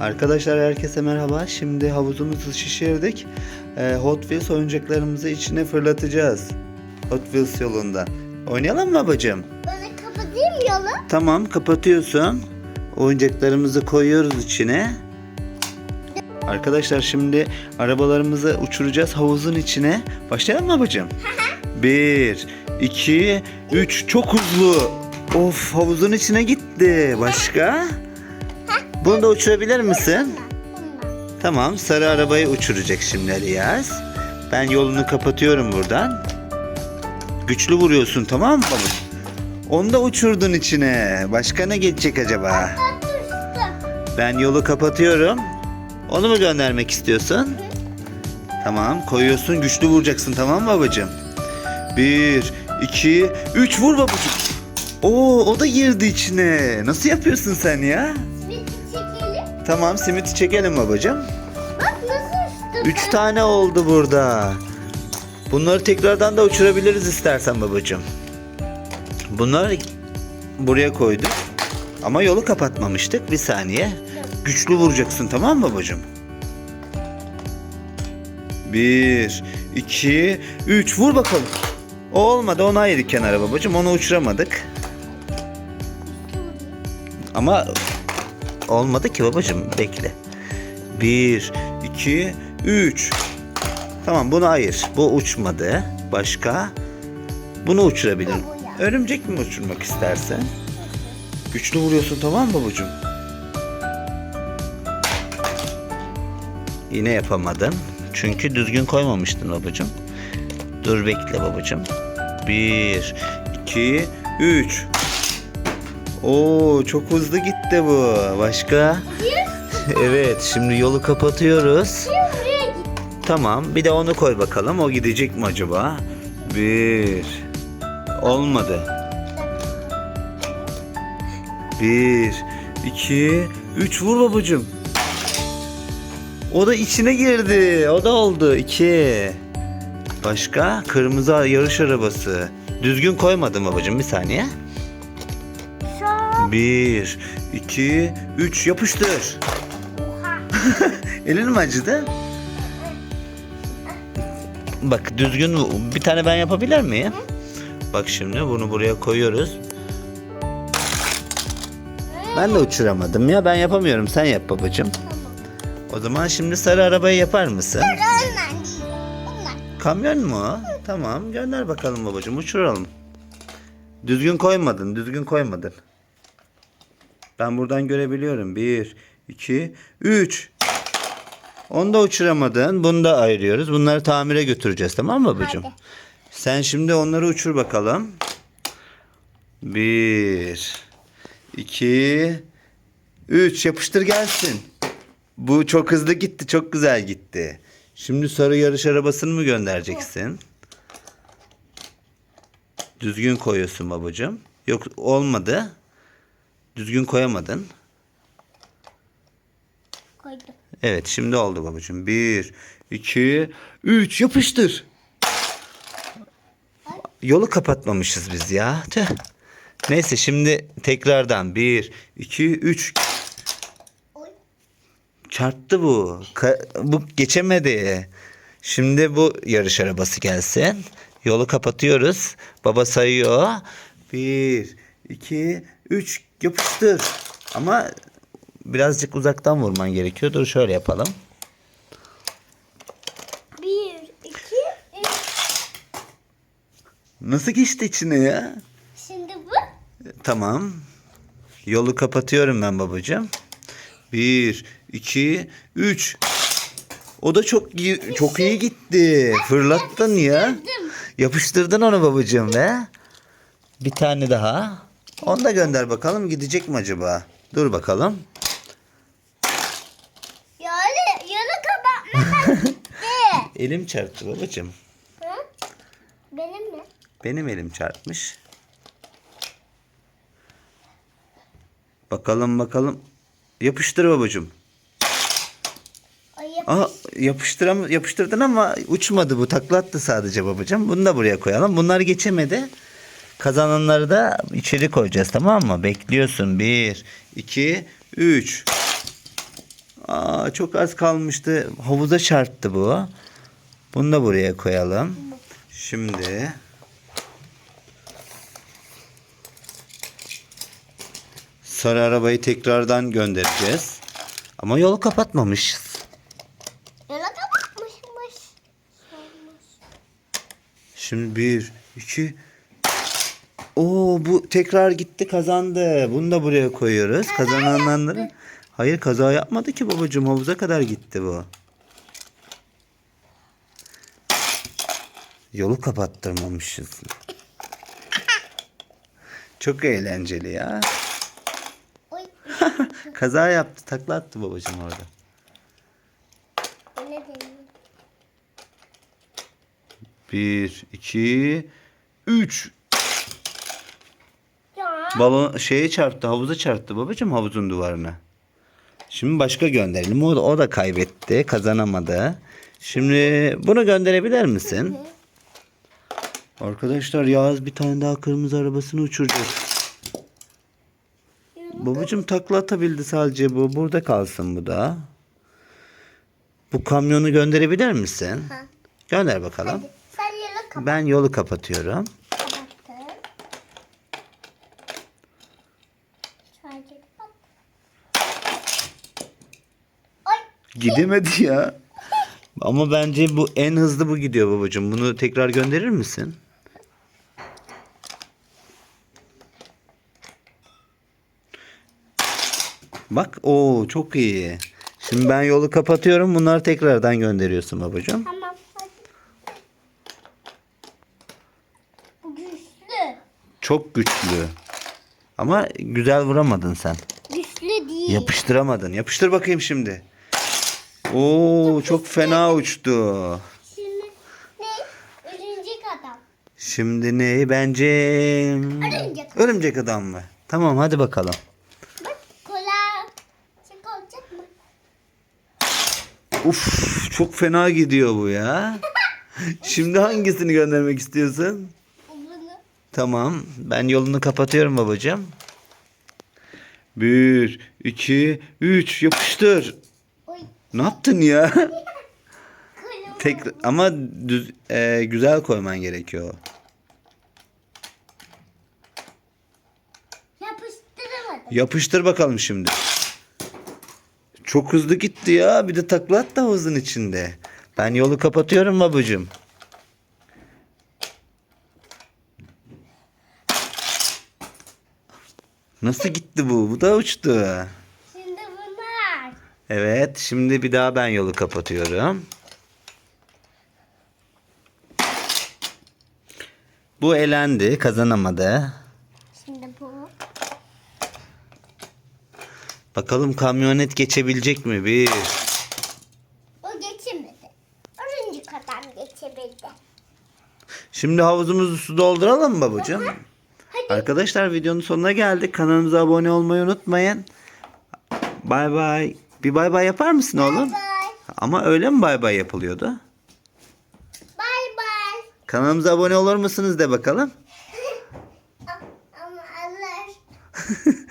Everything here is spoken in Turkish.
Arkadaşlar herkese merhaba. Şimdi havuzumuzu şişirdik. Ee, Hot Wheels oyuncaklarımızı içine fırlatacağız. Hot Wheels yolunda. Oynayalım mı babacığım? Bana kapatayım yolu. Tamam kapatıyorsun. Oyuncaklarımızı koyuyoruz içine. Arkadaşlar şimdi arabalarımızı uçuracağız havuzun içine. Başlayalım mı babacığım? Bir, iki, üç. Çok hızlı. Of havuzun içine gitti. Başka? Bunu da uçurabilir misin? Tamam sarı arabayı uçuracak şimdi Aliyaz. Ben yolunu kapatıyorum buradan. Güçlü vuruyorsun tamam mı babacığım? Onu da uçurdun içine. Başka ne geçecek acaba? Ben yolu kapatıyorum. Onu mu göndermek istiyorsun? Tamam koyuyorsun güçlü vuracaksın tamam mı babacığım? Bir, iki, üç vur babacığım. Oo o da girdi içine. Nasıl yapıyorsun sen ya? Tamam simiti çekelim babacığım. Bak nasıl uçtu. Üç tane oldu burada. Bunları tekrardan da uçurabiliriz istersen babacığım. Bunları buraya koyduk. Ama yolu kapatmamıştık. Bir saniye. Güçlü vuracaksın tamam mı babacığım? Bir, iki, üç. Vur bakalım. O olmadı. Onu ayırdık kenara babacığım. Onu uçuramadık. Ama olmadı ki babacığım. Bekle. Bir, iki, üç. Tamam bunu ayır. Bu uçmadı. Başka? Bunu uçurabilirim. Örümcek mi uçurmak istersen? Güçlü vuruyorsun tamam mı babacığım? Yine yapamadın. Çünkü düzgün koymamıştın babacığım. Dur bekle babacığım. Bir, iki, üç. Oo çok hızlı gitti bu. Başka? Evet şimdi yolu kapatıyoruz. Tamam bir de onu koy bakalım. O gidecek mi acaba? Bir. Olmadı. Bir, iki, üç vur babacığım. O da içine girdi. O da oldu. İki. Başka? Kırmızı yarış arabası. Düzgün koymadım babacığım. Bir saniye. Bir, iki, üç. Yapıştır. Elin mi acıdı? Bak düzgün bir tane ben yapabilir miyim? Bak şimdi bunu buraya koyuyoruz. Ben de uçuramadım ya ben yapamıyorum sen yap babacığım. O zaman şimdi sarı arabayı yapar mısın? Değil. Kamyon mu? Tamam gönder bakalım babacığım uçuralım. Düzgün koymadın düzgün koymadın. Ben buradan görebiliyorum. Bir, iki, üç. Onu da uçuramadın. Bunu da ayırıyoruz. Bunları tamire götüreceğiz tamam mı babacığım? Hadi. Sen şimdi onları uçur bakalım. Bir, iki, üç. Yapıştır gelsin. Bu çok hızlı gitti. Çok güzel gitti. Şimdi sarı yarış arabasını mı göndereceksin? Düzgün koyuyorsun babacığım. Yok olmadı. Düzgün koyamadın. Koydum. Evet şimdi oldu babacığım. Bir, iki, üç yapıştır. Yolu kapatmamışız biz ya. Tüh. Neyse şimdi tekrardan bir, iki, üç. Çarptı bu. Ka- bu geçemedi. Şimdi bu yarış arabası gelsin. Yolu kapatıyoruz. Baba sayıyor. Bir, iki, üç yapıştır. Ama birazcık uzaktan vurman gerekiyor. Dur şöyle yapalım. Bir, iki, üç. Nasıl geçti içine ya? Şimdi bu. Tamam. Yolu kapatıyorum ben babacığım. Bir, iki, üç. O da çok iyi, çok iyi gitti. Fırlattın ya. Yapıştırdın onu babacığım be. Bir tane daha. Onu da gönder bakalım gidecek mi acaba? Dur bakalım. Yani yolu kapatmadan gitti. Elim çarptı babacığım. Hı? Benim mi? Benim elim çarpmış. Bakalım bakalım. Yapıştır babacığım. O yap- Aa, yapıştıram yapıştırdın ama uçmadı bu. Takla attı sadece babacığım. Bunu da buraya koyalım. Bunlar geçemedi. Kazananları da içeri koyacağız tamam mı? Bekliyorsun. Bir, iki, üç. Aa, çok az kalmıştı. Havuza çarptı bu. Bunu da buraya koyalım. Şimdi sarı arabayı tekrardan göndereceğiz. Ama yolu kapatmamışız. Yola kapatmışmış. Şimdi bir, iki. Oo bu tekrar gitti kazandı. Bunu da buraya koyuyoruz. Kazananları. Hayır kaza yapmadı ki babacığım. Havuza kadar gitti bu. Yolu kapattırmamışız. Çok eğlenceli ya. Kaza yaptı. Takla attı babacığım orada. Bir, iki, üç. Balon şeye çarptı, havuza çarptı babacığım havuzun duvarına. Şimdi başka gönderelim. O, o da kaybetti, kazanamadı. Şimdi bunu gönderebilir misin? Arkadaşlar Yağız bir tane daha kırmızı arabasını uçuracak. Babacığım takla atabildi sadece bu. Burada kalsın bu da. Bu kamyonu gönderebilir misin? Gönder bakalım. Sen yola kapat. Ben yolu kapatıyorum. Kapattın. Sadece kapat. Oy. Gidemedi ya. Ama bence bu en hızlı bu gidiyor babacığım. Bunu tekrar gönderir misin? Bak o çok iyi. Şimdi ben yolu kapatıyorum. Bunları tekrardan gönderiyorsun babacığım. Tamam. Hadi. Bu güçlü. Çok güçlü. Ama güzel vuramadın sen. Güçlü değil. Yapıştıramadın. Yapıştır bakayım şimdi. Oo çok fena uçtu. Şimdi ne? Örümcek adam. Şimdi ne? Bence Örümcek. örümcek adam mı? Tamam hadi bakalım. Bak kola. Çek olacak mı? Uf çok fena gidiyor bu ya. Şimdi hangisini göndermek istiyorsun? Bunu. Tamam ben yolunu kapatıyorum babacığım. Bir, iki, üç yapıştır. Ne yaptın ya? Tek ama düz, e, güzel koyman gerekiyor. Yapıştıramadım. Yapıştır bakalım şimdi. Çok hızlı gitti ya. Bir de takla attı havuzun içinde. Ben yolu kapatıyorum babacığım. Nasıl gitti bu? Bu da uçtu. Evet, şimdi bir daha ben yolu kapatıyorum. Bu elendi, kazanamadı. Şimdi bu. Bakalım kamyonet geçebilecek mi? Bir, O geçemedi. Örümcek adam geçebildi. Şimdi havuzumuzu su dolduralım mı babacığım? Hadi. Arkadaşlar videonun sonuna geldik. Kanalımıza abone olmayı unutmayın. Bay bay. Bir bay bay yapar mısın oğlum? Bye. Ama öyle mi bay bay yapılıyordu? Bye bye. Kanalımıza abone olur musunuz de bakalım. Ama Allah.